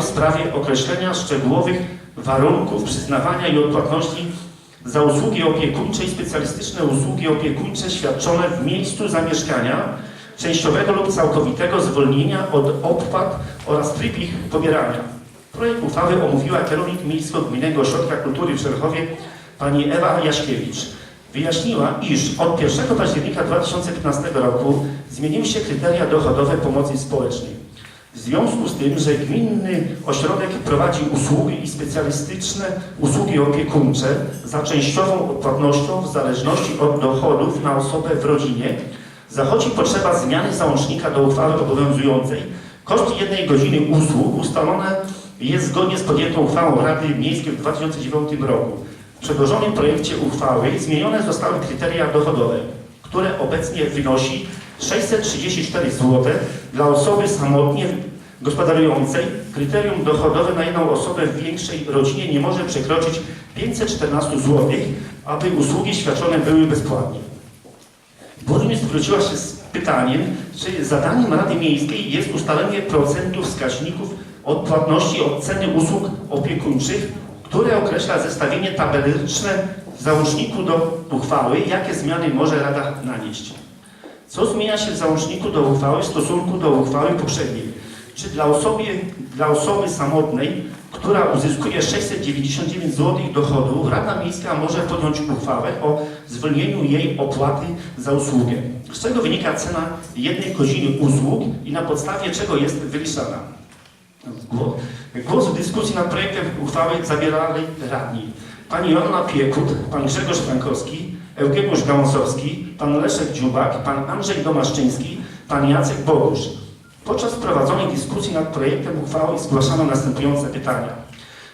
w sprawie określenia szczegółowych warunków przyznawania i odpłatności za usługi opiekuńcze i specjalistyczne usługi opiekuńcze świadczone w miejscu zamieszkania, częściowego lub całkowitego zwolnienia od opłat oraz tryb ich pobierania. Projekt uchwały omówiła kierownik Miejsko-Gminnego Ośrodka Kultury w Czerchowie pani Ewa Jaśkiewicz. Wyjaśniła, iż od 1 października 2015 roku zmieniły się kryteria dochodowe pomocy społecznej. W związku z tym, że gminny ośrodek prowadzi usługi i specjalistyczne usługi opiekuńcze za częściową odpłatnością w zależności od dochodów na osobę w rodzinie, zachodzi potrzeba zmiany załącznika do uchwały obowiązującej. Koszt jednej godziny usług ustalone jest zgodnie z podjętą uchwałą Rady Miejskiej w 2009 roku. W przedłożonym projekcie uchwały zmienione zostały kryteria dochodowe, które obecnie wynosi 634 zł dla osoby samotnie gospodarującej. Kryterium dochodowe na jedną osobę w większej rodzinie nie może przekroczyć 514 zł, aby usługi świadczone były bezpłatnie. Burmistrz zwróciła się z pytaniem, czy zadaniem Rady Miejskiej jest ustalenie procentów wskaźników odpłatności od ceny usług opiekuńczych, które określa zestawienie tabelyczne w załączniku do uchwały, jakie zmiany może Rada nanieść. Co zmienia się w załączniku do uchwały w stosunku do uchwały poprzedniej? Czy dla osoby, dla osoby samotnej, która uzyskuje 699 zł dochodu, Rada Miejska może podjąć uchwałę o zwolnieniu jej opłaty za usługę? Z czego wynika cena jednej godziny usług i na podstawie czego jest wyliczana? Głos, w dyskusji nad projektem uchwały zabierali radni. Pani Joanna Piekut, pan Grzegorz Frankowski, Eugeniusz Gałąsowski, pan Leszek Dziubak, pan Andrzej Domaszczyński, pan Jacek Bogusz. Podczas prowadzonej dyskusji nad projektem uchwały zgłaszano następujące pytania.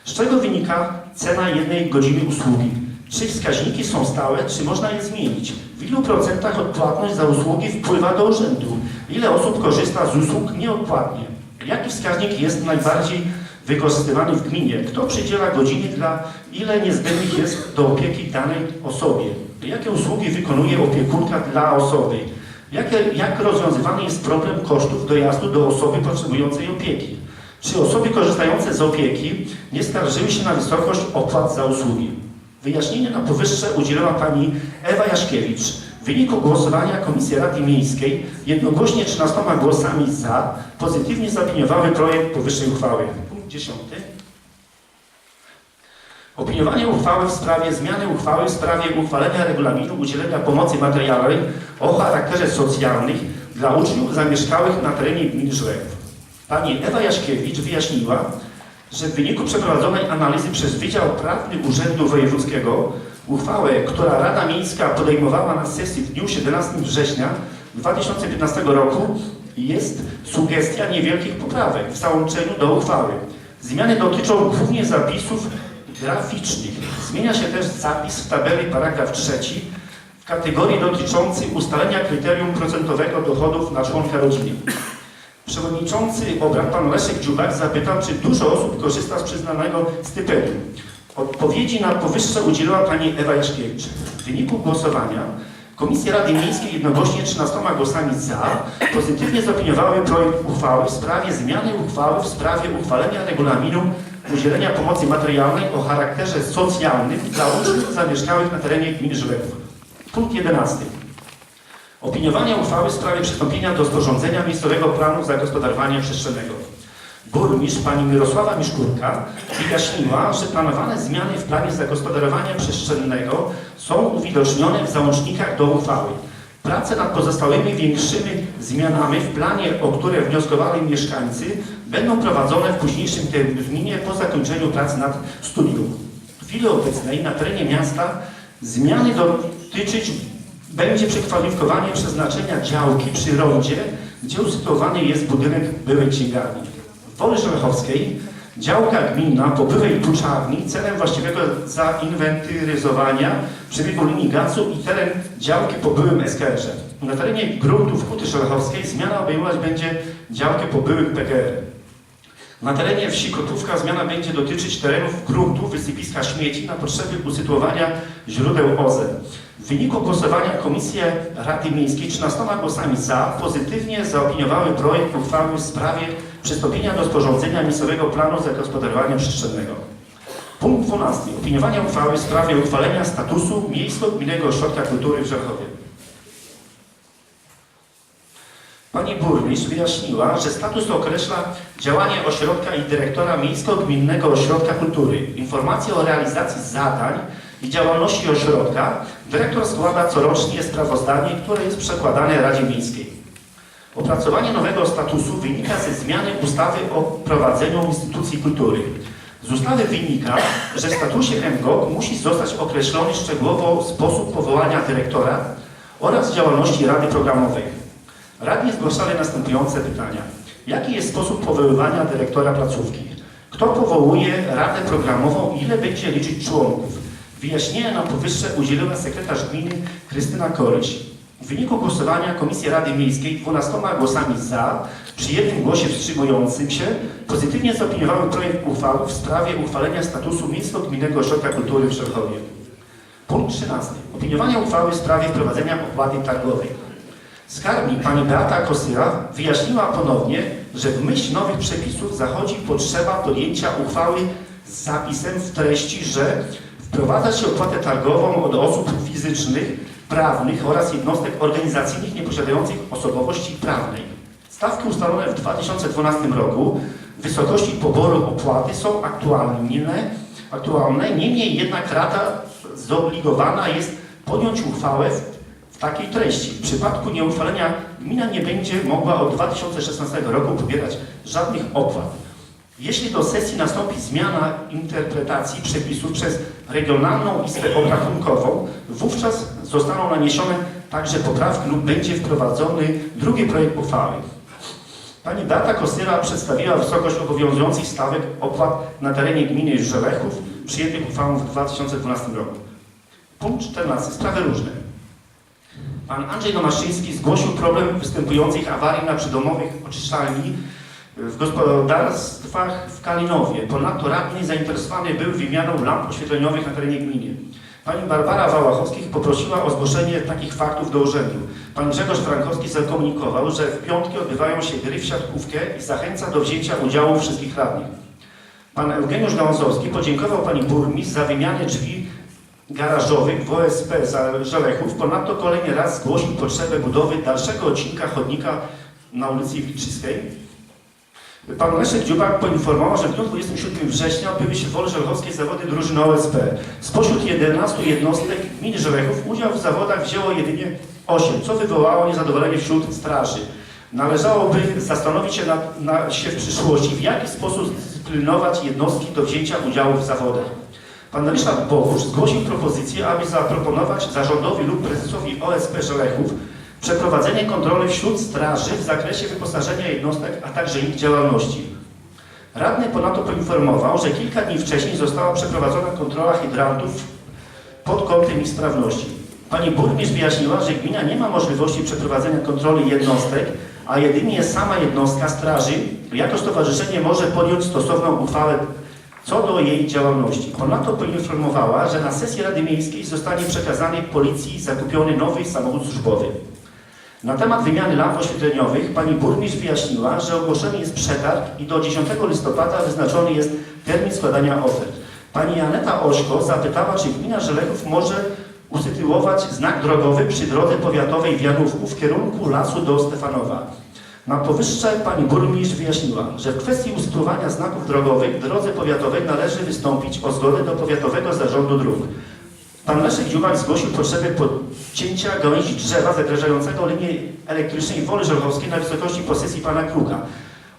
Z czego wynika cena jednej godziny usługi? Czy wskaźniki są stałe, czy można je zmienić? W ilu procentach odpłatność za usługi wpływa do urzędu? Ile osób korzysta z usług nieodpłatnie? Jaki wskaźnik jest najbardziej wykorzystywany w gminie? Kto przydziela godziny dla ile niezbędnych jest do opieki danej osobie? Jakie usługi wykonuje opiekunka dla osoby? Jakie, jak rozwiązywany jest problem kosztów dojazdu do osoby potrzebującej opieki? Czy osoby korzystające z opieki nie skarżyły się na wysokość opłat za usługi? Wyjaśnienie na powyższe udzieliła pani Ewa Jaszkiewicz. W wyniku głosowania Komisji Rady Miejskiej jednogłośnie 13 głosami za pozytywnie zaopiniowały projekt powyższej uchwały. Punkt 10. Opiniowanie uchwały w sprawie zmiany uchwały w sprawie uchwalenia regulaminu udzielenia pomocy materialnej o charakterze socjalnym dla uczniów zamieszkałych na terenie gminy Żlew. Pani Ewa Jaśkiewicz wyjaśniła, że w wyniku przeprowadzonej analizy przez Wydział Prawny Urzędu Wojewódzkiego uchwałę, która Rada Miejska podejmowała na sesji w dniu 17 września 2015 roku jest sugestia niewielkich poprawek w załączeniu do uchwały. Zmiany dotyczą głównie zapisów graficznych. Zmienia się też zapis w tabeli paragraf trzeci w kategorii dotyczącej ustalenia kryterium procentowego dochodów na członka rodziny. Przewodniczący obrad, pan Leszek Dziubak, zapytał, czy dużo osób korzysta z przyznanego stypendium. Odpowiedzi na powyższe udzieliła pani Ewa Jaszkiewicz. W wyniku głosowania Komisje Rady Miejskiej jednogłośnie 13 głosami za pozytywnie zaopiniowały projekt uchwały w sprawie zmiany uchwały w sprawie uchwalenia regulaminu udzielenia pomocy materialnej o charakterze socjalnym dla uczniów zamieszkałych na terenie gminy Żlew. Punkt 11. Opiniowanie uchwały w sprawie przystąpienia do sporządzenia miejscowego planu zagospodarowania przestrzennego. Burmistrz pani Mirosława Miszkurka wyjaśniła, że planowane zmiany w planie zagospodarowania przestrzennego są uwidocznione w załącznikach do uchwały. Prace nad pozostałymi większymi zmianami w planie, o które wnioskowali mieszkańcy, będą prowadzone w późniejszym terminie po zakończeniu prac nad studium. W chwili obecnej na terenie miasta zmiany dotyczyć będzie przekwalifikowanie przeznaczenia działki przy rondzie, gdzie usytuowany jest budynek byłej księgarni. W Woli Żelechowskiej działka gminna po byłej tuczarni celem właściwego zainwentaryzowania przebiegu linii gazu i teren działki po byłym SKR-ze. Na terenie gruntów Huty Żelechowskiej zmiana obejmować będzie działkę po byłych PGR. Na terenie wsi Kotówka zmiana będzie dotyczyć terenów gruntu wysypiska śmieci na potrzeby usytuowania źródeł OZE. W wyniku głosowania Komisje Rady Miejskiej 13 głosami za pozytywnie zaopiniowały projekt uchwały w sprawie przystąpienia do sporządzenia miejscowego planu zagospodarowania przestrzennego. Punkt 12. Opiniowanie uchwały w sprawie uchwalenia statusu Miejsko-Gminnego Ośrodka Kultury w Rzechowie. Pani burmistrz wyjaśniła, że status określa działanie ośrodka i dyrektora Miejsko-Gminnego Ośrodka Kultury. Informacje o realizacji zadań i działalności ośrodka dyrektor składa corocznie sprawozdanie, które jest przekładane Radzie Miejskiej. Opracowanie nowego statusu wynika ze zmiany ustawy o prowadzeniu instytucji kultury. Z ustawy wynika, że w statusie MGOG musi zostać określony szczegółowo sposób powołania dyrektora oraz działalności Rady Programowej. Radni zgłaszali następujące pytania. Jaki jest sposób powoływania dyrektora placówki? Kto powołuje Radę Programową i ile będzie liczyć członków? Wyjaśnienia na powyższe udzieliła sekretarz gminy Krystyna Koryś. W wyniku głosowania Komisji Rady Miejskiej 12 głosami za, przy jednym głosie wstrzymującym się, pozytywnie zaopiniowały projekt uchwały w sprawie uchwalenia statusu Miejsko-Gminnego Ośrodka Kultury w Rzechowie. Punkt 13. Opiniowanie uchwały w sprawie wprowadzenia opłaty targowej. Skarbnik pani Beata Kosyra wyjaśniła ponownie, że w myśl nowych przepisów zachodzi potrzeba podjęcia uchwały z zapisem w treści, że wprowadza się opłatę targową od osób fizycznych, prawnych oraz jednostek organizacyjnych nieposiadających osobowości prawnej. Stawki ustalone w 2012 roku wysokości poboru opłaty są aktualne, aktualne niemniej jednak Rada zobligowana jest podjąć uchwałę w takiej treści. W przypadku nieuchwalenia gmina nie będzie mogła od 2016 roku pobierać żadnych opłat. Jeśli do sesji nastąpi zmiana interpretacji przepisów przez Regionalną Izbę Obrachunkową, wówczas zostaną naniesione także poprawki lub będzie wprowadzony drugi projekt uchwały. Pani Beata Kostyra przedstawiła wysokość obowiązujących stawek opłat na terenie gminy Żelechów przyjętych uchwałą w 2012 roku. Punkt 14. Sprawy różne. Pan Andrzej Domaszczyński zgłosił problem występujących awarii na przydomowych oczyszczalni w gospodarstwach w Kalinowie. Ponadto radny zainteresowany był wymianą lamp oświetleniowych na terenie gminy. Pani Barbara Wałachowskich poprosiła o zgłoszenie takich faktów do urzędu. Pan Grzegorz Frankowski zakomunikował, że w piątki odbywają się gry w siatkówkę i zachęca do wzięcia udziału wszystkich radnych. Pan Eugeniusz Gałązowski podziękował pani burmistrz za wymianę drzwi garażowych w OSP za Żelechów. Ponadto kolejny raz zgłosił potrzebę budowy dalszego odcinka chodnika na ulicy Wilczyskiej. Pan Leszek Dziubak poinformował, że w dniu 27 września odbyły się w Woli Żelchowskiej zawody drużyny OSP. Spośród 11 jednostek gminy Żelechów udział w zawodach wzięło jedynie 8, co wywołało niezadowolenie wśród straży. Należałoby zastanowić się, na, na, się w przyszłości, w jaki sposób zdyscyplinować jednostki do wzięcia udziału w zawodach. Pan Ryszard Bogusz zgłosił propozycję, aby zaproponować zarządowi lub prezesowi OSP Żelechów przeprowadzenie kontroli wśród straży w zakresie wyposażenia jednostek, a także ich działalności. Radny ponadto poinformował, że kilka dni wcześniej została przeprowadzona kontrola hydrantów pod kątem ich sprawności. Pani burmistrz wyjaśniła, że gmina nie ma możliwości przeprowadzenia kontroli jednostek, a jedynie sama jednostka straży jako stowarzyszenie może podjąć stosowną uchwałę co do jej działalności. Ponadto poinformowała, że na sesji Rady Miejskiej zostanie przekazany policji zakupiony nowy samochód służbowy. Na temat wymiany lamp oświetleniowych pani burmistrz wyjaśniła, że ogłoszony jest przetarg i do 10 listopada wyznaczony jest termin składania ofert. Pani Aneta Ośko zapytała, czy gmina Żelechów może usytuować znak drogowy przy drodze powiatowej w Janówku w kierunku lasu do Stefanowa. Na powyższe pani burmistrz wyjaśniła, że w kwestii usytuowania znaków drogowych w drodze powiatowej należy wystąpić o zgodę do Powiatowego Zarządu Dróg. Pan Leszek Dziubak zgłosił potrzebę podcięcia gałęzi drzewa zagrażającego linii elektrycznej Woli Żelchowskiej na wysokości posesji pana Kruka,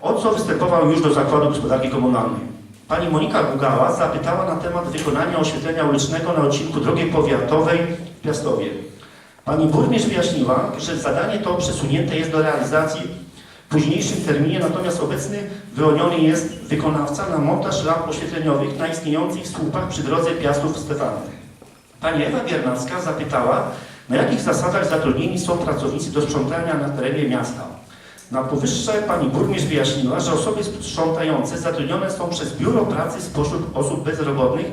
o co występował już do Zakładu Gospodarki Komunalnej. Pani Monika Gugała zapytała na temat wykonania oświetlenia ulicznego na odcinku drogi powiatowej w Piastowie. Pani burmistrz wyjaśniła, że zadanie to przesunięte jest do realizacji późniejszym terminie, natomiast obecny wyłoniony jest wykonawca na montaż lamp oświetleniowych na istniejących słupach przy drodze Piastów-Stefanów. Pani Ewa Biernacka zapytała, na jakich zasadach zatrudnieni są pracownicy do sprzątania na terenie miasta. Na powyższe pani burmistrz wyjaśniła, że osoby sprzątające zatrudnione są przez Biuro Pracy spośród osób bezrobotnych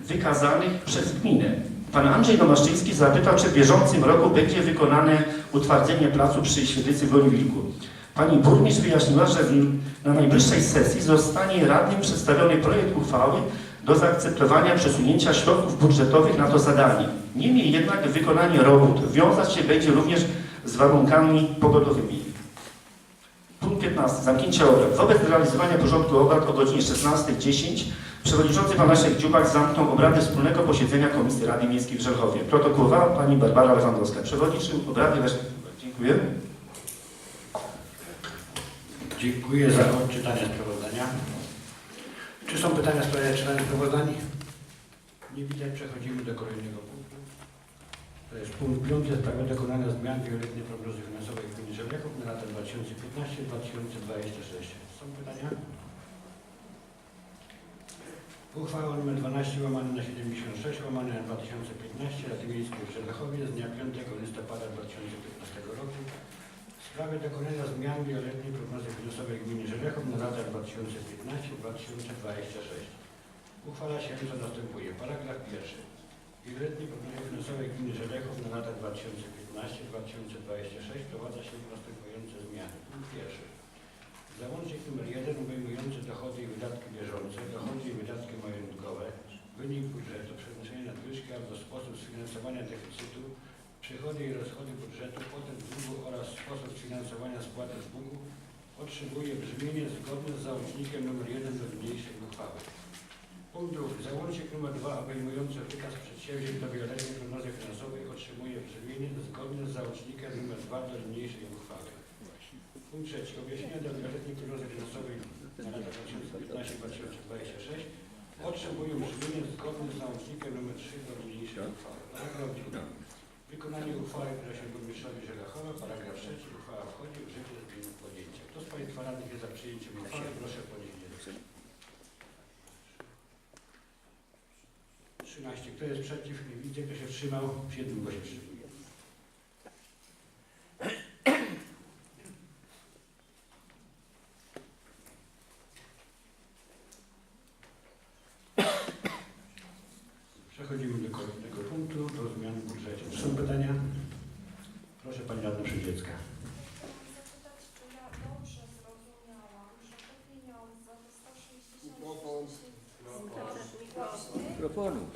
wykazanych przez gminę. Pan Andrzej Domaszczyński zapytał, czy w bieżącym roku będzie wykonane utwardzenie placu przy Świetlicy w Wilku. Pani burmistrz wyjaśniła, że na najbliższej sesji zostanie radnym przedstawiony projekt uchwały do zaakceptowania przesunięcia środków budżetowych na to zadanie. Niemniej jednak wykonanie robót wiązać się będzie również z warunkami pogodowymi. Punkt 15. Zamknięcie obrad. Wobec realizowania porządku obrad o godzinie 16.10 przewodniczący pan Leszek Dziubak zamknął obrady wspólnego posiedzenia Komisji Rady Miejskiej w Żelchowie. Protokołowała pani Barbara Lewandowska. Przewodniczył obrady Leszek Dziubak. Dziękuję. Dziękuję za odczytanie sprawozdania. Czy są pytania w sprawie czytania sprawozdań? Nie widać. Przechodzimy do kolejnego punktu. To jest punkt piąty. Sprawa dokonania zmian wieloletniej prognozy finansowej gminy Żelechów na lata 2015-2026. Są pytania? Uchwała nr 12 łamane na 76 łamane na 2015 Rady Miejskiej w Żelechowie z dnia 5 listopada 2015 roku w sprawie dokonania zmian wieloletniej prognozy finansowej gminy Żelechów na lata 2015-2026. Uchwala się co następuje. Paragraf pierwszy. Wieloletniej prognozy finansowej gminy Żelechów na lata 2015-2026 wprowadza się następujące zmiany. Punkt pierwszy. Załącznik nr 1 obejmujący dochody i wydatki bieżące, dochody i wydatki majątkowe, wynik budżetu, przeznaczenie nadwyżki albo sposób sfinansowania deficytu, przychody i rozchody budżetu, potem długu oraz sposób sfinansowania spłaty długu otrzymuje brzmienie zgodne z załącznikiem nr 1 do niniejszej uchwały. Punkt drugi. Załącznik nr 2 obejmujący wykaz przedsięwzięć do wieloletniej prognozy finansowej otrzymuje brzmienie zgodne z załącznikiem nr 2 do niniejszej uchwały. Punkt trzeci. Objaśnienia do wieloletniej prognozy finansowej na lata 2015-2026 otrzymują brzmienie zgodne z załącznikiem nr 3 do niniejszej uchwały. Wykonanie uchwały wyraźnie burmistrzowi Żelachowa. Paragraf trzeci. Uchwała wchodzi w życie z dniem podjęcia. Kto z Państwa radnych jest za przyjęciem uchwały? Proszę podnieść rękę. 13. Kto jest przeciw? Nie widzę. Kto się wstrzymał? W jednym propone